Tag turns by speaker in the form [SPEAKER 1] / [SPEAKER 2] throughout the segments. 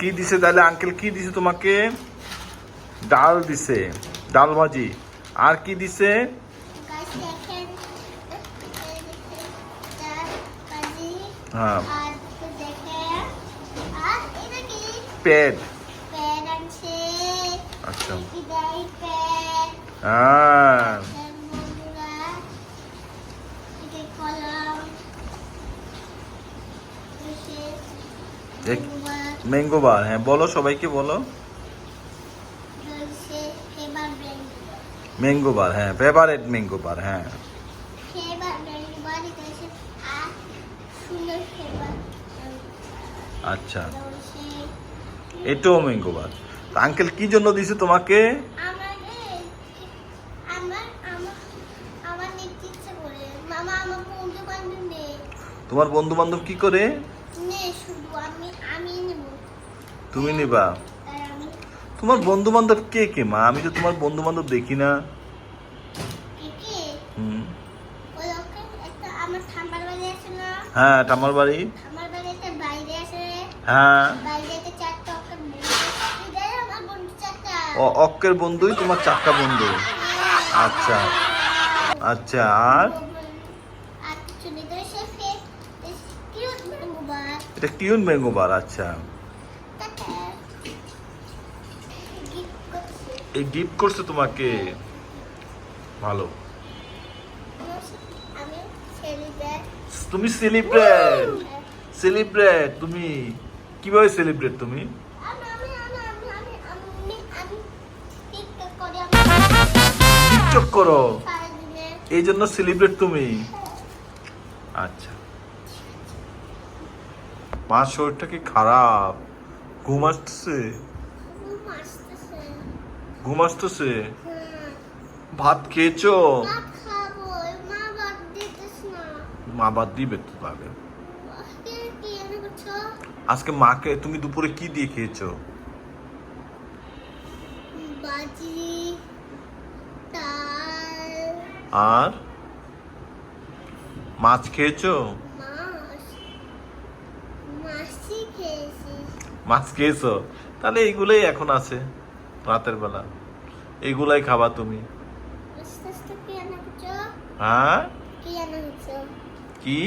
[SPEAKER 1] কি দিছে তাহলে? আঙ্কেল কি দিছে তোমাকে? ডাল দিছে। ডাল ভাজি। আর কি দিছে? হ্যাঁ। আচ্ছা। হ্যাঁ। ম্যাঙ্গো বার হ্যাঁ বলো সবাইকে বলো। ম্যাঙ্গো বার হ্যাঁ ফেভারেট ম্যাঙ্গো বার হ্যাঁ। আচ্ছা। এটাও ম্যাঙ্গো বার আঙ্কেল কি জন্য দিছে তোমাকে? তোমার বন্ধু বান্ধব কি করে?
[SPEAKER 2] শুধু আমি আমি নেব।
[SPEAKER 1] তুমি নিবা? তোমার বন্ধু বান্ধব কে কে মা? আমি তো তোমার বন্ধু বান্ধব দেখি না। হ্যাঁ টামার বাড়ি। হ্যাঁ। ও অক্কের বন্ধুই তোমার চারটা বন্ধু। আচ্ছা। আচ্ছা আর
[SPEAKER 2] আর?
[SPEAKER 1] এটা টিউন ম্যাঙ্গো বার আচ্ছা। এই গিফট করছে তোমাকে। ভালো। তুমি সেলিব্রেট। সেলিব্রেট, তুমি। কীভাবে সেলিব্রেট তুমি?
[SPEAKER 2] টিকটক করো।
[SPEAKER 1] এই জন্য সেলিব্রেট তুমি। আচ্ছা। মার শরীরটা কি খারাপ? ঘুম আসতেছে?
[SPEAKER 2] ঘুম আসতেছে। হ্যাঁ।
[SPEAKER 1] ভাত খেয়েছো?
[SPEAKER 2] মা
[SPEAKER 1] মা বাদ দিবে তো তাহলে।
[SPEAKER 2] আজকে
[SPEAKER 1] মাকে তুমি দুপুরে কি দিয়ে খেয়েছো? আর? মাছ খেয়েছো
[SPEAKER 2] মাছ মাছই খেয়েছি
[SPEAKER 1] মাছ খেয়েছো? তাহলে এইগুলোই এখন আছে রাতের বেলা। এইগুলাই খাবা তুমি। হ্যাঁ?
[SPEAKER 2] কি?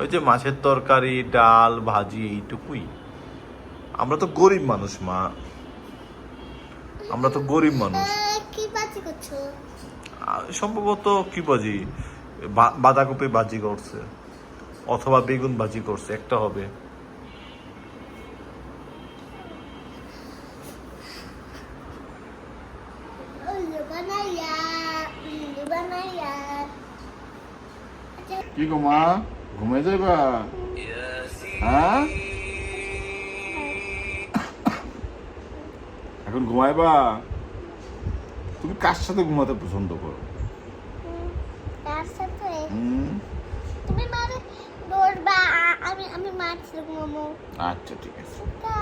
[SPEAKER 1] ওই যে মাছের তরকারি ডাল ভাজি এইটুকুই। আমরা তো গরিব মানুষ মা। আমরা তো গরিব মানুষ।
[SPEAKER 2] কি বাজি
[SPEAKER 1] সম্ভবত কি ভাজি বাঁধাকপি ভাজি করছে অথবা বেগুন ভাজি করছে একটা হবে।
[SPEAKER 3] কি গো মা? ঘুমে যাইবা? হ্যাঁ? এখন ঘুমাইবা? তুমি কার সাথে ঘুমাতে পছন্দ করো?
[SPEAKER 2] সাথে? তুমি মারে ধরবা আমি আমি মাছ ঘুমাবো।
[SPEAKER 3] আচ্ছা ঠিক আছে।
[SPEAKER 2] তা